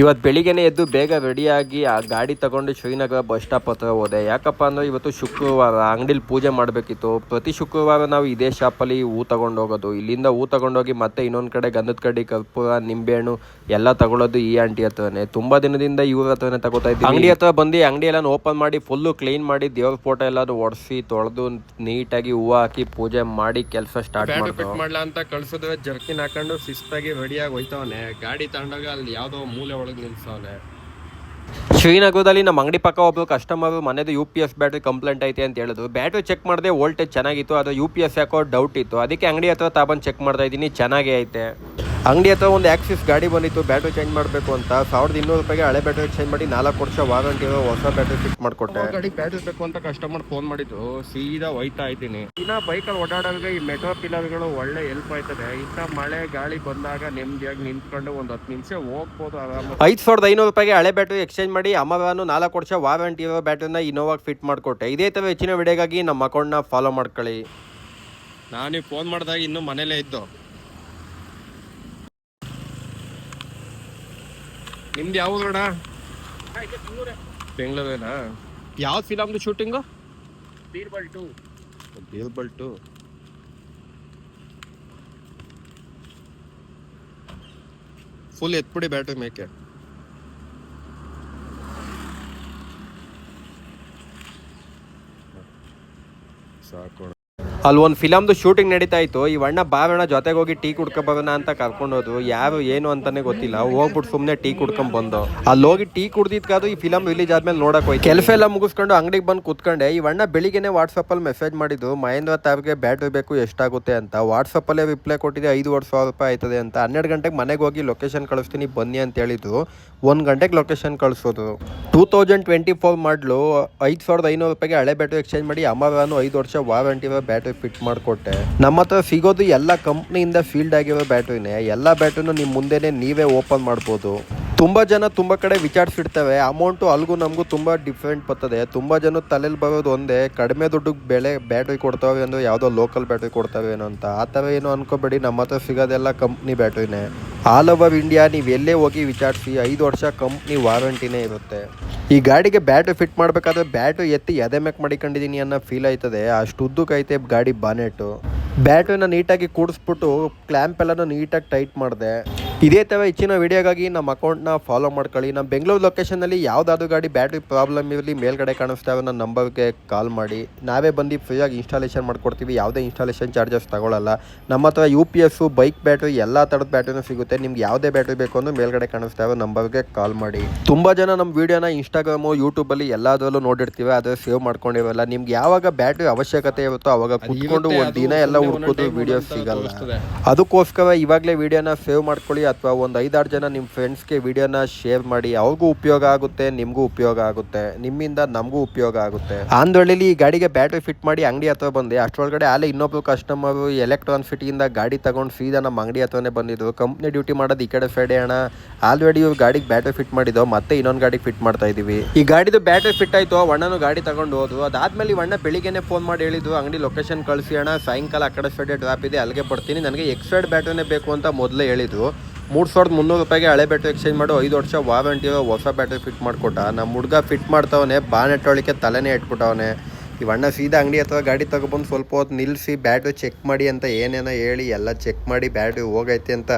ಇವತ್ತು ಬೆಳಿಗ್ಗೆನೆ ಎದ್ದು ಬೇಗ ರೆಡಿಯಾಗಿ ಆ ಗಾಡಿ ತಗೊಂಡು ಶ್ರೀನಗರ ಬಸ್ ಸ್ಟಾಪ್ ಹತ್ರ ಹೋದೆ. ಯಾಕಪ್ಪ ಅಂದ್ರೆ ಇವತ್ತು ಶುಕ್ರವಾರ ಅಂಗಡಿಲಿ ಪೂಜೆ ಮಾಡಬೇಕಿತ್ತು. ಪ್ರತಿ ಶುಕ್ರವಾರ ನಾವು ಇದೇ ಶಾಪಲ್ಲಿ ಹೂ ತಗೊಂಡು ಹೋಗೋದು. ಇಲ್ಲಿಂದ ಹೂ ತಗೊಂಡೋಗಿ ಮತ್ತೆ ಇನ್ನೊಂದು ಕಡೆ ಗಂಧದ ಕಡ್ಡಿ ಕರ್ಪೂರ ನಿಂಬೆಹಣ್ಣು ಎಲ್ಲ ತಗೊಳ್ಳೋದು ಈ ಆಂಟಿ ಹತ್ರನೇ. ತುಂಬ ದಿನದಿಂದ ಇವ್ರ ಹತ್ರನೇ ತಗೋತಾ ಇದ್ದೀವಿ ಅಂಗಡಿ ಹತ್ರ ಬಂದು ಅಂಗಡಿ ಎಲ್ಲ ಓಪನ್ ಮಾಡಿ ಫುಲ್ಲು ಕ್ಲೀನ್ ಮಾಡಿ ದೇವ್ರ ಫೋಟೋ ಎಲ್ಲ ಒಡಿಸಿ ತೊಳೆದು ನೀಟಾಗಿ ಹೂವು ಹಾಕಿ ಪೂಜೆ ಮಾಡಿ ಕೆಲಸ ಸ್ಟಾರ್ಟ್ ಮಾಡಿ ಮಾಡ್ಲಾ ಅಂತ ಕಳ್ಸಿದ್ರೆ ಜರ್ಕಿನ್ ಹಾಕೊಂಡು ಶಿಸ್ತಾಗಿ ರೆಡಿಯಾಗಿ ಹೋಯ್ತವನೆ. ಗಾಡಿ ತಗೊಂಡಾಗ ಅಲ್ಲಿ ಯಾವುದೋ ಮೂಲೆ ಒಳಗೆ ನಿಲ್ಸವನೆ. ಶ್ರೀನಗರದಲ್ಲಿ ನಮ್ಮ ಅಂಗಡಿ ಪಕ್ಕ ಒಬ್ಬರು customer ಮನೆದು U P S battery complaint ಐತೆ ಅಂತ ಹೇಳಿದ್ರು. ಬ್ಯಾಟ್ರಿ ಚೆಕ್ ಮಾಡಿದೆ ವೋಲ್ಟೇಜ್ ಚೆನ್ನಾಗಿತ್ತು ಅದು ಯು ಪಿ ಎಸ್ ಯಾಕೋ ಡೌಟ್ ಇತ್ತು. ಅದಕ್ಕೆ ಅಂಗಡಿ ಹತ್ರ ತಾಬಂದು ಚೆಕ್ ಮಾಡ್ತಾ ಇದ್ದೀನಿ, ಚೆನ್ನಾಗೇ ಐತೆ. ಅಂಗಡಿ ಹತ್ರ ಒಂದು ಆಕ್ಸಿಸ್ ಗಾಡಿ ಬಂದಿತ್ತು ಬ್ಯಾಟ್ರಿ ಚೇಂಜ್ ಮಾಡಬೇಕು ಅಂತ. ಸಾವಿರದ ಇನ್ನೂರು ರೂಪಾಯಿಗೆ ಹಳೆ ಬ್ಯಾಟ್ರಿ ಚೇಂಜ್ ಮಾಡಿ ನಾಲ್ಕು ವರ್ಷ ವಾರಂಟಿ ಇರೋ ಹೊಸ ಬ್ಯಾಟ್ರಿ ಫಿಟ್ ಮಾಡಿಕೊಟ್ಟೆ. ಗಾಡಿ ಬ್ಯಾಟ್ರಿ ಬೇಕು ಅಂತ ಕಸ್ಟಮರ್ ಫೋನ್ ಮಾಡಿದ್ದು. ಸೀದಾ ಹೋಯ್ತಾ ಇದ್ದೀನಿ. ಇನ್ನ ಬೈಕಲ್ಲಿ ಓಡಾಡೋರಿಗೆ ಈ ಮೆಟ್ರೋ ಪಿಲ್ಲರ್ಗಳು ಒಳ್ಳೆ ಹೆಲ್ಪ್ ಆಯ್ತದೆ. ಇಂಥ ಮಳೆ ಗಾಳಿ ಬಂದಾಗ ನೆಮ್ಮದಿಯಾಗಿ ನಿಂತ್ಕೊಂಡು ಒಂದು ಹತ್ತು ನಿಮಿಷ ಹೋಗ್ಬೋದು ಆರಾಮ ಐದು ಸಾವಿರದ ಐನೂರು ರೂಪಾಯಿಗೆ ಹಳೆ ಬ್ಯಾಟ್ರಿ ಎಕ್ಸ್ಚೇಂಜ್ ಮಾಡಿ ಅಮರಾನು ನಾಲ್ಕು ವರ್ಷ ವಾರಂಟಿ ಇರೋ ಬ್ಯಾಟ್ರಿನ ಇನೋವಾಗ ಫಿಟ್ ಮಾಡಿಕೊಟ್ಟೆ. ಇದೇ ಥರ ಹೆಚ್ಚಿನ ವಿಡಿಯೋಗಾಗಿ ನಮ್ಮ ಅಕೌಂಟ್ನ ಫಾಲೋ ಮಾಡ್ಕೊಳ್ಳಿ. ನಾನು ಫೋನ್ ಮಾಡಿದಾಗ ಇನ್ನೂ ಮನೇಲೇ ಇದ್ದು. ನಿಮ್ದು ಯಾವ ಅಣ್ಣ? ಬೆಂಗಳೂರೇನಾ? ಯಾವ ಫಿಲಮ್ದು shooting Birbal two. Birbal two. Full ಎತ್ಬಿಡಿ battery ಮೇಕೆ. ಸಾಕು ಅಲ್ಲಿ ಒಂದು ಫಿಲಮ್ದು ಶೂಟಿಂಗ್ ನಡೀತಾ ಇತ್ತು ಈ ಅಣ್ಣ ಬಾವಣ್ಣ ಜೊತೆಗೆ ಹೋಗಿ ಟೀ ಕುಡ್ಕೊ ಬರೋಣ ಅಂತ ಕರ್ಕೊಂಡೋದು ಯಾರು ಏನು ಅಂತಾನೆ ಗೊತ್ತಿಲ್ಲ. ಹೋಗ್ಬಿಟ್ಟು ಸುಮ್ಮನೆ ಟೀ ಕುಡ್ಕೊಂಡ್ ಬಂದು. ಅಲ್ಲಿ ಹೋಗಿ ಟೀ ಕುಡ್ದಿದ್ಕಾದ್ರು ಈ ಫಿಲಮ್ ರಿಲೀಸ್ ಆದ್ಮೇಲೆ ನೋಡಕ್ ಹೋಯ್ತು. ಕೆಲಸ ಎಲ್ಲ ಮುಗಿಸ್ಕೊಂಡು ಅಂಗಡಿಗೆ ಬಂದು ಕುತ್ಕೊಂಡೆ. ಈ ಅಣ್ಣ ಬೆಳಿಗ್ಗೆನೆ ವಾಟ್ಸಪ್ ಅಲ್ಲಿ ಮೆಸೇಜ್ ಮಾಡಿದ್ದು, ಮಹೇಂದ್ರ ತಾವ್ಗೆ ಬ್ಯಾಟ್ರಿ ಬೇಕು, ಎಷ್ಟಾಗುತ್ತೆ? ಅಂತ. ವಾಟ್ಸಪ್ ಅಲ್ಲೇ ರಿಪ್ಲೈ ಕೊಟ್ಟಿದೆ ಐದುವರೆ ಸಾವಿರ ರೂಪಾಯಿ ಆಯ್ತದೆ ಅಂತ. ಹನ್ನೆರಡು ಗಂಟೆಗೆ ಮನೆಗೆ ಹೋಗಿ ಲೊಕೇಶನ್ ಕಳಿಸ್ತೀನಿ, ಬನ್ನಿ ಅಂತ ಹೇಳಿದ್ದು. ಒಂದು ಗಂಟೆಗೆ ಲೊಕೇಶನ್ ಕಳಿಸೋದು. ಟೂ ತೌಸಂಡ್ ಟ್ವೆಂಟಿ ಫೋರ್ ಮಾಡಲು ಐದು ಸಾವಿರದ ಐನೂರು ರೂಪಾಯಿಗೆ ಹಳೆ ಬ್ಯಾಟ್ರಿ ಎಕ್ಸ್ಚೇಂಜ್ ಮಾಡಿ ಅಮರಾನು ಐದು ವರ್ಷ ವಾರಂಟಿ ಬ್ಯಾಟ್ರಿ ಫಿಟ್ ಮಾಡಿಕೊಟ್ಟೆ. ನಮ್ಮ ಹತ್ರ ಸಿಗೋದು ಎಲ್ಲ ಕಂಪ್ನಿಯಿಂದ ಫೀಲ್ಡ್ ಆಗಿರೋ ಬ್ಯಾಟ್ರಿನೇ ಎಲ್ಲ ಬ್ಯಾಟ್ರಿನೂ ನಿಮ್ಮ ಮುಂದೆನೇ ನೀವೇ ಓಪನ್ ಮಾಡ್ಬೋದು. ತುಂಬ ಜನ ತುಂಬ ಕಡೆ ವಿಚಾರಿಸಿಡ್ತವೆ ಅಮೌಂಟು ಅಲ್ಗೂ ನಮಗೂ ತುಂಬ ಡಿಫ್ರೆಂಟ್ ಬರ್ತದೆ. ತುಂಬ ಜನ ತಲೆಯಲ್ಲಿ ಬರೋದು ಒಂದೇ. ಕಡಿಮೆ ದುಡ್ಡು ಬೆಳೆ ಬ್ಯಾಟ್ರಿ ಕೊಡ್ತಾವೆ ಅಂದರೆ ಯಾವುದೋ ಲೋಕಲ್ ಬ್ಯಾಟ್ರಿ ಕೊಡ್ತಾವೆ ಏನೋ ಅಂತ. ಆ ಥರ ಏನು ಅನ್ಕೋಬೇಡಿ. ನಮ್ಮ ಹತ್ರ ಸಿಗೋದೆಲ್ಲ ಕಂಪ್ನಿ ಬ್ಯಾಟ್ರಿನೇ ಆಲ್ ಓವರ್ ಇಂಡಿಯಾ ನೀವು ಎಲ್ಲೇ ಹೋಗಿ ವಿಚಾರಿಸಿ ಐದು ವರ್ಷ ಕಂಪ್ನಿ ವಾರಂಟಿನೇ ಇರುತ್ತೆ. ಈ ಗಾಡಿಗೆ ಬ್ಯಾಟು ಫಿಟ್ ಮಾಡಬೇಕಾದ್ರೆ ಬ್ಯಾಟು ಎತ್ತಿ ಎದೆ ಮೆಕ್ ಮಾಡಿಕೊಂಡಿದ್ದೀನಿ ಅನ್ನೋ ಫೀಲ್ ಆಯ್ತದೆ. ಅಷ್ಟು ಉದ್ದಕ್ಕೈತೆ ಗಾಡಿ ಬಾನೆಟು. ಬ್ಯಾಟ್ರಿನ ನೀಟಾಗಿ ಕೂಡಿಸ್ಬಿಟ್ಟು ಕ್ಲ್ಯಾಂಪ್ ಎಲ್ಲನೂ ನೀಟಾಗಿ ಟೈಟ್ ಮಾಡಿದೆ. ಇದೇ ಥರ ಹೆಚ್ಚಿನ ವಿಡಿಯೋಗಾಗಿ ನಮ್ಮ ಅಕೌಂಟ್ನ ಫಾಲೋ ಮಾಡ್ಕೊಳ್ಳಿ. ನಮ್ಮ ಬೆಂಗಳೂರು ಲೊಕೇಶನಲ್ಲಿ ಯಾವುದಾದ್ರು ಗಾಡಿ ಬ್ಯಾಟ್ರಿ ಪ್ರಾಬ್ಲಮ್ ಇರಲಿ ಮೇಲ್ಗಡೆ ಕಾಣಿಸ್ತಾ ಇರೋ ನನ್ನ ನಂಬರ್ಗೆ ಕಾಲ್ ಮಾಡಿ. ನಾವೇ ಬಂದು ಫ್ರೀಯಾಗಿ ಇನ್ಸ್ಟಾಲೇಷನ್ ಮಾಡ್ಕೊಡ್ತೀವಿ. ಯಾವುದೇ ಇನ್ಸ್ಟಾಲೇಷನ್ ಚಾರ್ಜಸ್ ತಗೊಳ್ಳಲ್ಲ ನಮ್ಮ ಹತ್ರ U P S bike battery ಎಲ್ಲ ಥರದ ಬ್ಯಾಟ್ರಿನೂ ಸಿಗುತ್ತೆ. ನಿಮ್ಗೆ ಯಾವುದೇ ಬ್ಯಾಟ್ರಿ ಬೇಕು ಅಂದ್ರೆ ಮೇಲ್ಗಡೆ ಕಾಣಿಸ್ತಾ ಇರೋ ನಂಬರ್ಗೆ ಕಾಲ್ ಮಾಡಿ. ತುಂಬ ಜನ ನಮ್ಮ ವೀಡಿಯೋನ ಇನ್ಸ್ಟಾಗ್ರಾಮು ಯೂಟ್ಯೂಬಲ್ಲಿ ಎಲ್ಲದರಲ್ಲೂ ನೋಡಿರ್ತೀವಿ. ಆದರೆ ಸೇವ್ ಮಾಡ್ಕೊಂಡಿರಲ್ಲ. ನಿಮ್ಗೆ ಯಾವಾಗ ಬ್ಯಾಟ್ರಿ ಅವಶ್ಯಕತೆ ಇರುತ್ತೋ ಅವಾಗ ಕುತ್ಕೊಂಡು ಒಂದು ದಿನ ಎಲ್ಲ ಹುಡ್ಕೋದು ವೀಡಿಯೋ ಸಿಗಲ್ಲ. ಅದಕ್ಕೋಸ್ಕರ ಇವಾಗಲೇ ವೀಡಿಯೋನ ಸೇವ್ ಮಾಡ್ಕೊಳ್ಳಿ. ಅಥವಾ ಒಂದು ಐದಾರು ಜನ ನಿಮ್ಮ ಫ್ರೆಂಡ್ಸ್ಗೆ ವಿಡಿಯೋನ ಶೇರ್ ಮಾಡಿ, ಅವ್ರಿಗೂ ಉಪಯೋಗ ಆಗುತ್ತೆ, ನಿಮಗೂ ಉಪಯೋಗ ಆಗುತ್ತೆ, ನಿಮ್ಮಿಂದ ನಮಗೂ ಉಪಯೋಗ ಆಗುತ್ತೆ. ಆಂಧ್ರಳ್ಳಿಲಿ ಈ ಗಾಡಿಗೆ ಬ್ಯಾಟ್ರಿ ಫಿಟ್ ಮಾಡಿ ಅಂಗಡಿ ಹತ್ರ ಬಂದೆ. ಅಷ್ಟರೊಳಗಡೆ ಅಲ್ಲೇ ಇನ್ನೊಬ್ರು ಕಸ್ಟಮರು ಎಲೆಕ್ಟ್ರಾನ್ ಫಿಟ್ಟಿಂದ ಗಾಡಿ ತಗೊಂಡು ಸೀದಾ ನಮ್ಮ ಅಂಗಡಿ ಹತ್ರನೇ ಬಂದಿದ್ರು. ಕಂಪ್ನಿ ಡ್ಯೂಟಿ ಮಾಡೋದು ಈ ಕಡೆ ಸೈಡೆ ಅಣ್ಣ. ಆಲ್ರೆಡಿ ಇವ್ರು ಗಾಡಿಗೆ ಬ್ಯಾಟ್ರಿ ಫಿಟ್ ಮಾಡಿದ್ದೋ, ಮತ್ತೆ ಇನ್ನೊಂದು ಗಾಡಿಗೆ ಫಿಟ್ ಮಾಡ್ತಾ ಇದೀವಿ. ಈ ಗಾಡಿದು ಬ್ಯಾಟ್ರಿ ಫಿಟ್ ಆಯ್ತು, ಅಣ್ಣನು ಗಾಡಿ ತಗೊಂಡು ಹೋದ್ರು. ಅದಾದ್ಮೇಲೆ ಅಣ್ಣ ಬೆಳಿಗ್ಗೆನೆ ಫೋನ್ ಮಾಡಿ ಹೇಳಿದ್ರು, ಅಂಗಡಿ ಲೊಕೇಶನ್ ಕಳಿಸಿ ಅಣ್ಣ, ಸಾಯಂಕಾಲ ಆ ಕಡೆ ಸೈಡೆ ಡ್ರಾಪ್ ಇದೆ, ಅಲ್ಲಿಗೆ ಬರ್ತೀನಿ. ನನಗೆ ಎಕ್ಸ್ಟ್ರಾ ಬ್ಯಾಟ್ರಿನೇ ಬೇಕು ಅಂತ ಮೊದಲೇ ಹೇಳಿದ್ರು. ಮೂರು ಸಾವಿರದ ಮುನ್ನೂರು ರೂಪಾಯಿಗೆ ಹಳೆ ಬ್ಯಾಟ್ರಿ ಎಕ್ಸ್ಚೇಂಜ್ ಮಾಡು, ಐದು ವರ್ಷ ವಾರಂಟಿ ಹೊಸ ಬ್ಯಾಟ್ರಿ ಫಿಟ್ ಮಾಡಿಕೊಟ್ಟ. ನಮ್ಮ ಹುಡುಗ ಫಿಟ್ ಮಾಡ್ತಾವನೆ ಬಾನೆಟ್ ಒಳಗೆ ತಲೆನೇ ಇಟ್ಬಿಟ್ಟವನೆ ಇವಣ್ಣ ಸೀದಾ ಅಂಗಡಿ ಅಥವಾ ಗಾಡಿ ತಗೊಬಂದು ಸ್ವಲ್ಪ ಹೊತ್ತು ನಿಲ್ಲಿಸಿ ಬ್ಯಾಟ್ರಿ ಚೆಕ್ ಮಾಡಿ ಅಂತ ಏನೇನೋ ಹೇಳಿ, ಎಲ್ಲ ಚೆಕ್ ಮಾಡಿ ಬ್ಯಾಟ್ರಿ ಹೋಗೈತೆ ಅಂತ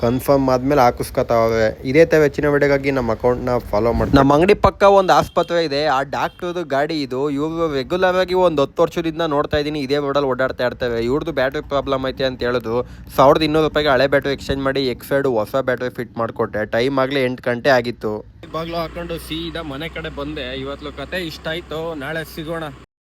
ಕನ್ಫರ್ಮ್ ಆದ್ಮೇಲೆ ಹಾಕಿಸ್ಕೊತಾವೆ ಇದೇ ತವೆ ಹೆಚ್ಚಿನ ವಿಡಿಯೋಗಾಗಿ ನಮ್ಮ ಅಕೌಂಟ್ನ ಫಾಲೋ ಮಾಡಿ ನಮ್ಮ ಅಂಗಡಿ ಪಕ್ಕ ಒಂದು ಆಸ್ಪತ್ರೆ ಇದೆ. ಆ ಡಾಕ್ಟರ್ದು ಗಾಡಿ ಇದು. ಇವರು ರೆಗ್ಯುಲರ್ ಆಗಿ ಒಂದು ಹತ್ತು ವರ್ಷದಿಂದ ನೋಡ್ತಾ ಇದ್ದೀನಿ ಇದೇ ರೋಡಲ್ಲಿ ಓಡಾಡ್ತಾ ಇರ್ತವೆ ಇವ್ರದ್ದು ಬ್ಯಾಟ್ರಿ ಪ್ರಾಬ್ಲಮ್ ಐತೆ ಅಂತ ಹೇಳಿದ್ರು ಸಾವಿರದ ಇನ್ನೂರು ರೂಪಾಯಿಗೆ ಹಳೆ ಬ್ಯಾಟ್ರಿ ಎಕ್ಸ್ಚೇಂಜ್ ಮಾಡಿ ಎಕ್ಸೈಡ್ ಹೊಸ ಬ್ಯಾಟ್ರಿ ಫಿಟ್ ಮಾಡಿಕೊಟ್ಟೆ. ಟೈಮ್ ಆಗಲೇ ಎಂಟು ಗಂಟೆ ಆಗಿತ್ತು. ಬಾಗ್ಲು ಹಾಕೊಂಡು ಸೀದಾ ಮನೆ ಕಡೆ ಬಂದೆ. ಇವತ್ತು ಕತೆ ಇಷ್ಟ ಆಯ್ತು ನಾಳೆ ಸಿಗೋಣ.